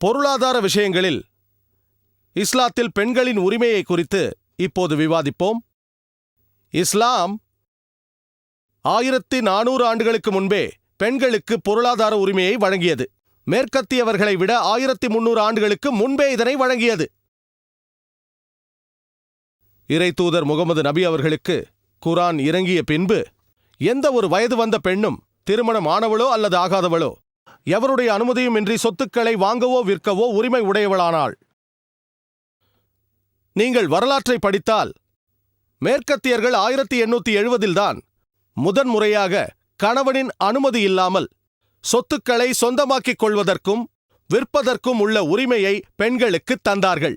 பொருளாதார விஷயங்களில் இஸ்லாத்தில் பெண்களின் உரிமையை குறித்து இப்போது விவாதிப்போம். இஸ்லாம் ஆயிரத்தி நானூறு ஆண்டுகளுக்கு முன்பே பெண்களுக்கு பொருளாதார உரிமையை வழங்கியது. மேற்கத்தியவர்களை விட ஆயிரத்தி முன்னூறு ஆண்டுகளுக்கு முன்பே இதனை வழங்கியது. இறைத்தூதர் முகமது நபி அவர்களுக்கு குரான் இறங்கிய பின்பு எந்த ஒரு வயது வந்த பெண்ணும் திருமணம் ஆனவளோ அல்லது ஆகாதவளோ எவருடைய அனுமதியுமின்றி சொத்துக்களை வாங்கவோ விற்கவோ உரிமை உடையவளானாள்? நீங்கள் வரலாற்றை படித்தால் மேற்கத்தியர்கள் ஆயிரத்தி எண்ணூத்தி எழுபதில்தான் முதன் முறையாக கணவனின் அனுமதி இல்லாமல் சொத்துக்களை சொந்தமாக்கிக் கொள்வதற்கும் விற்பதற்கும் உள்ள உரிமையை பெண்களுக்கு தந்தார்கள்.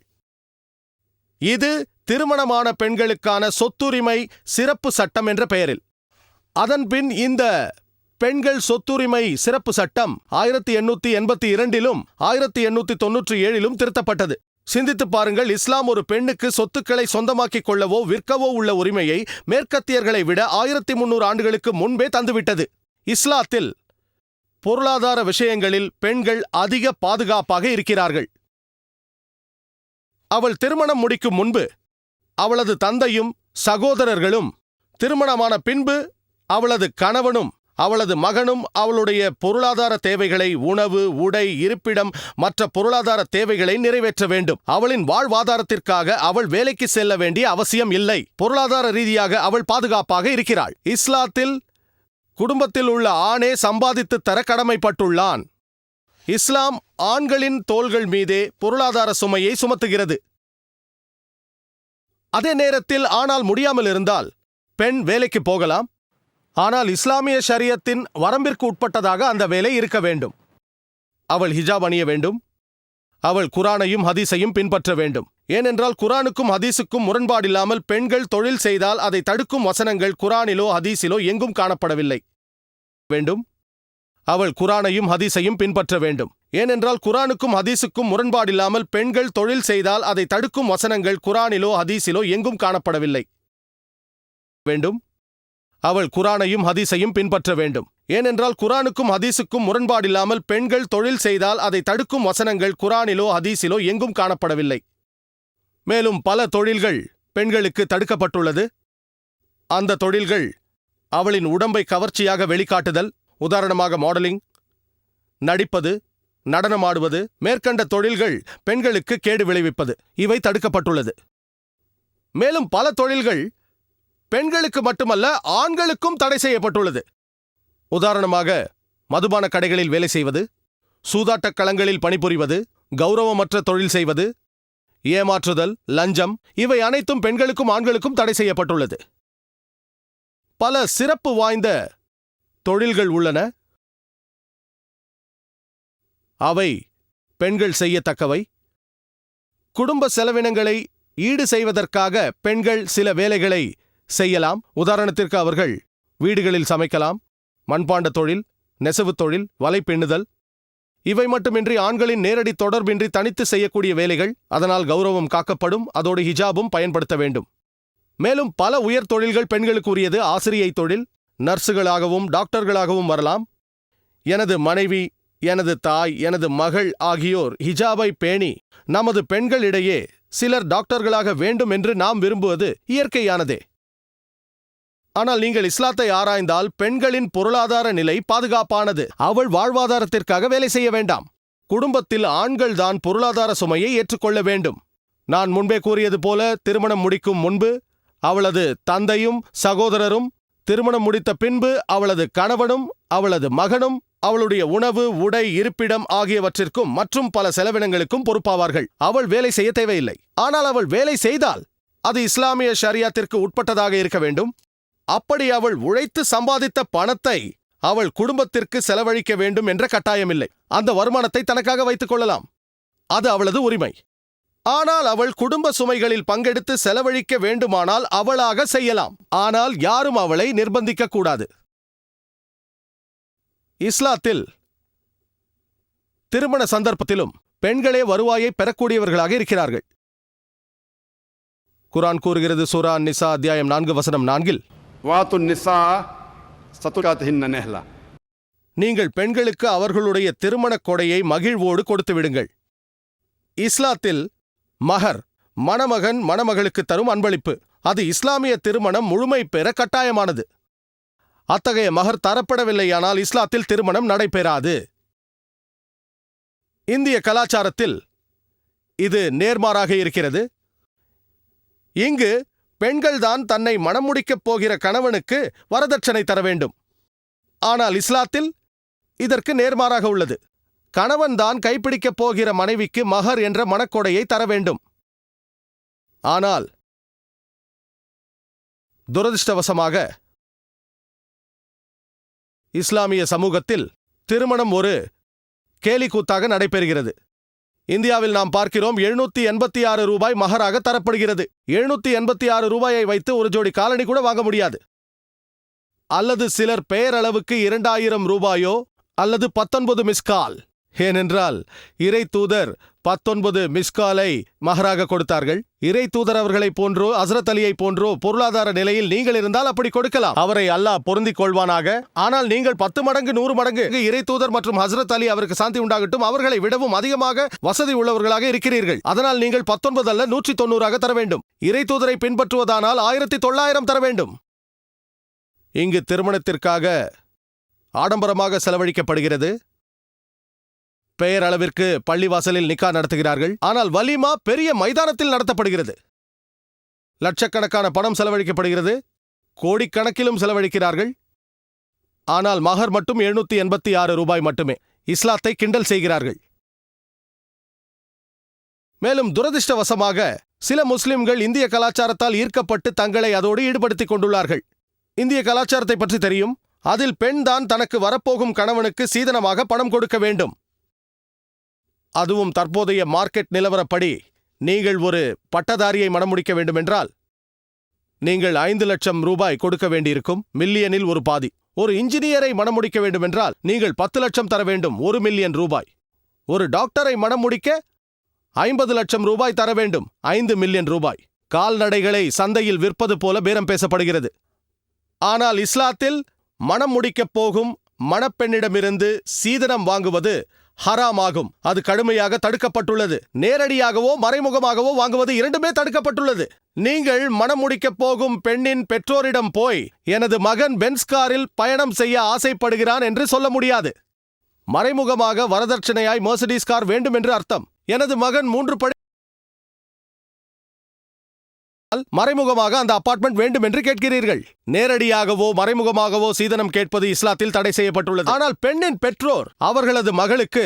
இது திருமணமான பெண்களுக்கான சொத்துரிமை சிறப்பு சட்டம் என்ற பெயரில். அதன்பின் இந்த பெண்கள் சொத்துரிமை சிறப்பு சட்டம் ஆயிரத்தி எண்ணூத்தி எண்பத்தி இரண்டிலும் ஆயிரத்தி எண்ணூத்தி தொன்னூற்றி ஏழிலும் திருத்தப்பட்டது. சிந்தித்து பாருங்கள் இஸ்லாம் ஒரு பெண்ணுக்கு சொத்துக்களை சொந்தமாக்கிக் கொள்ளவோ விற்கவோ உள்ள உரிமையை மேற்கத்தியர்களை விட ஆயிரத்தி முன்னூறு ஆண்டுகளுக்கு முன்பே தந்துவிட்டது. இஸ்லாத்தில் பொருளாதார விஷயங்களில் பெண்கள் அதிக பாதுகாப்பாக இருக்கிறார்கள். அவள் திருமணம் முடிக்கும் முன்பு அவளது தந்தையும் சகோதரர்களும் திருமணமான பின்பு அவளது கணவனும் அவளது மகனும் அவளுடைய பொருளாதார தேவைகளை உணவு உடை இருப்பிடம் மற்ற பொருளாதார தேவைகளை நிறைவேற்ற வேண்டும். அவளின் வாழ்வாதாரத்திற்காக அவள் வேலைக்கு செல்ல வேண்டிய அவசியம் இல்லை. பொருளாதார ரீதியாக அவள் பாதுகாப்பாக இருக்கிறாள். இஸ்லாத்தில் குடும்பத்தில் உள்ள ஆணே சம்பாதித்து தர கடமைப்பட்டுள்ளான். இஸ்லாம் ஆண்களின் தோள்கள் மீதே பொருளாதார சுமையை சுமத்துகிறது. அதே நேரத்தில் ஆனால் முடியாமல் இருந்தால் பெண் வேலைக்கு போகலாம். ஆனால் இஸ்லாமிய ஷரியத்தின் வரம்பிற்கு உட்பட்டதாக அந்த வேலை இருக்க வேண்டும். அவள் ஹிஜாப் அணிய வேண்டும். அவள் குரானையும் ஹதீஸையும் பின்பற்ற வேண்டும். ஏனென்றால் குரானுக்கும் ஹதீஸுக்கும் முரண்பாடில்லாமல் பெண்கள் தொழில் செய்தால் அதை தடுக்கும் வசனங்கள் குரானிலோ ஹதீஸிலோ எங்கும் காணப்படவில்லை. வேண்டும். அவள் குரானையும் ஹதீஸையும் பின்பற்ற வேண்டும். ஏனென்றால் குரானுக்கும் ஹதீஸுக்கும் முரண்பாடில்லாமல் பெண்கள் தொழில் செய்தால் அதை தடுக்கும் வசனங்கள் குரானிலோ ஹதீஸிலோ எங்கும் காணப்படவில்லை. வேண்டும். அவள் குரானையும் ஹதீஸையும் பின்பற்ற வேண்டும். ஏனென்றால் குரானுக்கும் ஹதீஸுக்கும் முரண்பாடில்லாமல் பெண்கள் தொழில் செய்தால் அதை தடுக்கும் வசனங்கள் குரானிலோ ஹதீஸிலோ எங்கும் காணப்படவில்லை. மேலும் பல தொழில்கள் பெண்களுக்கு தடுக்கப்பட்டுள்ளது. அந்த தொழில்கள் அவளின் உடம்பை கவர்ச்சியாக வெளிக்காட்டுதல் உதாரணமாக மாடலிங் நடிப்பது நடனமாடுவது மேற்கண்ட தொழில்கள் பெண்களுக்கு கேடு விளைவிப்பது இவை தடுக்கப்பட்டுள்ளது. மேலும் பல தொழில்கள் பெண்களுக்கு மட்டுமல்ல ஆண்களுக்கும் தடை செய்யப்பட்டுள்ளது. உதாரணமாக மதுபான கடைகளில் வேலை செய்வது சூதாட்டக் களங்களில் பணிபுரிவது கௌரவமற்ற தொழில் செய்வது ஏமாற்றுதல் லஞ்சம் இவை அனைத்தும் பெண்களுக்கும் ஆண்களுக்கும் தடை செய்யப்பட்டுள்ளது. பல சிறப்பு வாய்ந்த தொழில்கள் உள்ளன. அவை பெண்கள் செய்யத்தக்கவை. குடும்ப செலவினங்களை ஈடு செய்வதற்காக பெண்கள் சில வேலைகளை செய்யலாம். உதாரணத்திற்கு அவர்கள் வீடுகளில் சமைக்கலாம் மண்பாண்ட தொழில் நெசவுத் தொழில் வலை பின்னுதல். இவை மட்டுமின்றி ஆண்களின் நேரடி தொடர்பின்றி தனித்து செய்யக்கூடிய வேலைகள் அதனால் கௌரவம் காக்கப்படும் அதோடு ஹிஜாபும் பயன்படுத்த வேண்டும். மேலும் பல உயர் தொழில்கள் பெண்களுக்கு உரியது ஆசிரியை தொழில் நர்சுகளாகவும் டாக்டர்களாகவும் வரலாம். எனது மனைவி எனது தாய் எனது மகள் ஆகியோர் ஹிஜாபை பேணி நமது பெண்களிடையே சிலர் டாக்டர்களாக வேண்டும் என்று நாம் விரும்புவது இயற்கையானதே. ஆனால் நீங்கள் இஸ்லாத்தை ஆராய்ந்தால் பெண்களின் பொருளாதார நிலை பாதுகாப்பானது. அவள் வாழ்வாதாரத்திற்காக வேலை செய்ய வேண்டாம். குடும்பத்தில் ஆண்கள்தான் பொருளாதார சுமையை ஏற்றுக்கொள்ள வேண்டும். நான் முன்பே கூறியது போல திருமணம் முடிக்கும் முன்பு அவளது தந்தையும் சகோதரரும் திருமணம் முடித்த பின்பு அவளது கணவனும் அவளது மகனும் அவளுடைய உணவு உடை இருப்பிடம் ஆகியவற்றிற்கும் மற்றும் பல செலவினங்களுக்கும் பொறுப்பாவார்கள். அவள் வேலை செய்ய தேவையில்லை. ஆனால் அவள் வேலை செய்தால் அது இஸ்லாமிய ஷரியாத்திற்கு உட்பட்டதாக இருக்க வேண்டும். அப்படி அவள் உழைத்து சம்பாதித்த பணத்தை அவள் குடும்பத்திற்கு செலவழிக்க வேண்டும் என்ற கட்டாயமில்லை. அந்த வருமானத்தை தனக்காக வைத்துக் கொள்ளலாம். அது அவளது உரிமை. ஆனால் அவள் குடும்ப சுமைகளில் பங்கெடுத்து செலவழிக்க வேண்டுமானால் அவளாக செய்யலாம். ஆனால் யாரும் அவளை நிர்பந்திக்க கூடாது. இஸ்லாத்தில் திருமண சந்தர்ப்பத்திலும் பெண்களே வருவாயை பெறக்கூடியவர்களாக இருக்கிறார்கள். குரான் கூறுகிறது சூரா நிசா அத்தியாயம் நான்கு வசனம் நான்கில் வாத்து நிசா சத்துராத்ஹின் நெஹ்லா. நீங்கள் பெண்களுக்கு அவர்களுடைய திருமணக் கொடையை மகிழ்வோடு கொடுத்து விடுங்கள். இஸ்லாத்தில் மகர் மணமகன் மணமகளுக்கு தரும் அன்பளிப்பு. அது இஸ்லாமிய திருமணம் முழுமை பெற கட்டாயமானது. அத்தகைய மகர் தரப்படவில்லையானால் இஸ்லாத்தில் திருமணம் நடைபெறாது. இந்திய கலாச்சாரத்தில் இது நேர்மாறாக இருக்கிறது. இங்கு பெண்கள்தான் தன்னை மணமுடிக்கப் முடிக்கப் போகிற கணவனுக்கு வரதட்சணை தர வேண்டும். ஆனால் இஸ்லாத்தில் இதற்கு நேர்மாறாக உள்ளது. கணவன்தான் கைப்பிடிக்கப் போகிற மனைவிக்கு மகர் என்ற மணக்கொடையை தர வேண்டும். ஆனால் துரதிர்ஷ்டவசமாக இஸ்லாமிய சமூகத்தில் திருமணம் ஒரு கேலிக்கூத்தாக நடைபெறுகிறது. இந்தியாவில் நாம் பார்க்கிறோம் எழுநூத்தி எண்பத்தி ஆறு ரூபாய் மகராக தரப்படுகிறது. எழுநூத்தி எண்பத்தி ஆறு ரூபாயை வைத்து ஒரு ஜோடி காலணி கூட வாங்க முடியாது. அல்லது சிலர் பெயரளவுக்கு இரண்டாயிரம் ரூபாயோ அல்லது பத்தொன்பது மிஸ்கால் ஏனென்றால் இறை தூதர் பத்தொன்பது மிஸ்காலை மகராக கொடுத்தார்கள். இறை தூதர் அவர்களைப் போன்றோ அசரத் அலியை போன்றோ பொருளாதார நிலையில் நீங்கள் இருந்தால் அப்படி கொடுக்கலாம். அவரை அல்லாஹ் பொருந்திக் கொள்வானாக. ஆனால் நீங்கள் பத்து மடங்கு நூறு மடங்கு இறை தூதர் மற்றும் ஹசரத் அலி அவருக்கு சாந்தி உண்டாகட்டும். அவர்களை விடவும் அதிகமாக வசதி உள்ளவர்களாக இருக்கிறீர்கள். அதனால் நீங்கள் பத்தொன்பது அல்ல நூற்றி தொண்ணூறாக தர வேண்டும். இறை தூதரை பின்பற்றுவதானால் ஆயிரத்தி தொள்ளாயிரம் தர வேண்டும். இங்கு திருமணத்திற்காக ஆடம்பரமாக செலவழிக்கப்படுகிறது. பெயர் அளவிற்கு பள்ளிவாசலில் நிக்கா நடத்துகிறார்கள். ஆனால் வலிமா பெரிய மைதானத்தில் நடத்தப்படுகிறது. லட்சக்கணக்கான பணம் செலவழிக்கப்படுகிறது. கோடிக்கணக்கிலும் செலவழிக்கிறார்கள். ஆனால் மகர் மட்டும் எழுநூத்தி எண்பத்தி ஆறு ரூபாய் மட்டுமே. இஸ்லாத்தை கிண்டல் செய்கிறார்கள். மேலும் துரதிர்ஷ்டவசமாக சில முஸ்லிம்கள் இந்திய கலாச்சாரத்தால் ஈர்க்கப்பட்டு தங்களை அதோடு ஈடுபடுத்திக் கொண்டுள்ளார்கள். இந்திய கலாச்சாரத்தை பற்றி தெரியும். அதில் பெண் தான் தனக்கு வரப்போகும் கணவனுக்கு சீதனமாக பணம் கொடுக்க வேண்டும். அதுவும் தற்போதைய மார்க்கெட் நிலவரப்படி நீங்கள் ஒரு பட்டதாரியை மணமுடிக்க வேண்டுமென்றால் நீங்கள் ஐந்து லட்சம் ரூபாய் கொடுக்க வேண்டியிருக்கும் மில்லியனில் ஒரு பாதி. ஒரு இன்ஜினியரை மணமுடிக்க வேண்டுமென்றால் நீங்கள் பத்து லட்சம் தர வேண்டும் ஒரு மில்லியன் ரூபாய். ஒரு டாக்டரை மணமுடிக்க ஐம்பது லட்சம் ரூபாய் தர வேண்டும் ஐந்து மில்லியன் ரூபாய். கால்நடைகளை சந்தையில் விற்பது போல பேரம் பேசப்படுகிறது. ஆனால் இஸ்லாத்தில் மணம் முடிக்கப் போகும் மணப்பெண்ணிடமிருந்து சீதனம் வாங்குவது ஹராம் ஆகும் அது கடுமையாக தடுக்கப்பட்டுள்ளது. நேரடியாகவோ மறைமுகமாகவோ வாங்குவது இரண்டுமே தடுக்கப்பட்டுள்ளது. நீங்கள் மணமுடிக்கப் முடிக்கப் போகும் பெண்ணின் பெற்றோரிடம் போய் எனது மகன் பென்ஸ் காரில் பயணம் செய்ய ஆசைப்படுகிறான் என்று சொல்ல முடியாது. மறைமுகமாக வரதட்சணையாய் மர்சடிஸ் கார் வேண்டும் என்று அர்த்தம். எனது மகன் மூன்று படி மறைமுகமாக அந்த அபார்ட்மெண்ட் வேண்டும் என்று கேட்கிறீர்கள். நேரடியாகவோ மறைமுகமாகவோ சீதனம் கேட்பது இஸ்லாத்தில் தடை செய்யப்பட்டுள்ளது. ஆனால் பெண்ணின் பெற்றோர் அவர்களது மகளுக்கு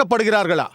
தாக்கப்படுகிறார்களா